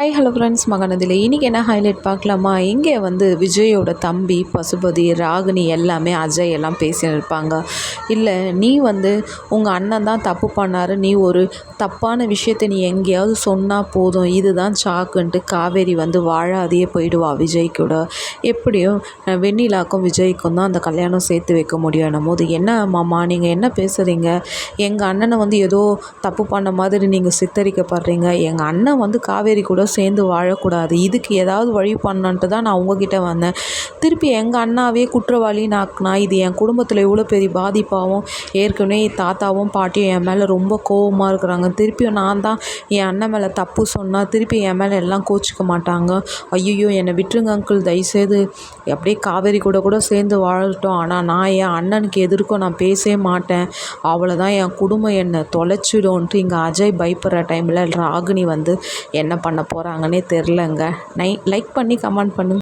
High hello friends மகனதில் இன்றைக்கி என்ன highlight பார்க்கலாமா? இங்கே வந்து விஜயோட தம்பி பசுபதி ராகினி எல்லாமே அஜய் எல்லாம் பேசின்னு இருப்பாங்க இல்லை நீ வந்து உங்கள் அண்ணன் தான் தப்பு பண்ணார். நீ ஒரு தப்பான விஷயத்தை நீ எங்கேயாவது சொன்னால் போதும். இதுதான் சாக்குன்ட்டு காவேரி வந்து வாழாதையே போயிடுவா விஜய் கூட. எப்படியும் வெண்ணிலாக்கும் விஜய்க்கும் தான் அந்த கல்யாணம் சேர்த்து வைக்க முடியும் போது என்ன மாமா நீங்கள் என்ன பேசுகிறீங்க எங்கள் அண்ணனை வந்து ஏதோ தப்பு பண்ண மாதிரி நீங்கள் சித்தரிக்கப்படுறீங்க. எங்கள் அண்ணன் வந்து காவேரி கூட சேர்ந்து வாழக்கூடாது. இதுக்கு ஏதாவது வழி பண்ணன்ட்டு தான் நான் உங்ககிட்ட வந்தேன். திருப்பி எங்கள் அண்ணாவே குற்றவாளி நாக்குனா இது என் குடும்பத்தில் எவ்வளோ பெரிய பாதிப்பாகவும் ஏற்கனவே தாத்தாவும் பாட்டியும் என் மேலே ரொம்ப கோவமாக இருக்கிறாங்க. திருப்பியும் நான் தான் என் அண்ணன் மேலே தப்பு சொன்னால் திருப்பி என் மேலே எல்லாம் கோச்சிக்க மாட்டாங்க. ஐயோ என்னை விட்டுருங்க அங்கிள். தயவுசெய்து அப்படியே காவேரி கூட கூட சேர்ந்து வாழட்டும். ஆனால் நான் என் அண்ணனுக்கு எதிர்க்கும் நான் பேசவே மாட்டேன். அவ்வளோதான் என் குடும்பம் என்னை தொலைச்சிடும்ன்ட்டு இங்கே அஜய் பயப்படுற டைமில் ராகினி வந்து என்ன பண்ண போகிறாங்கன்னே தெரிலங்க நை லைக் பண்ணி கமெண்ட் பண்ணுங்கள்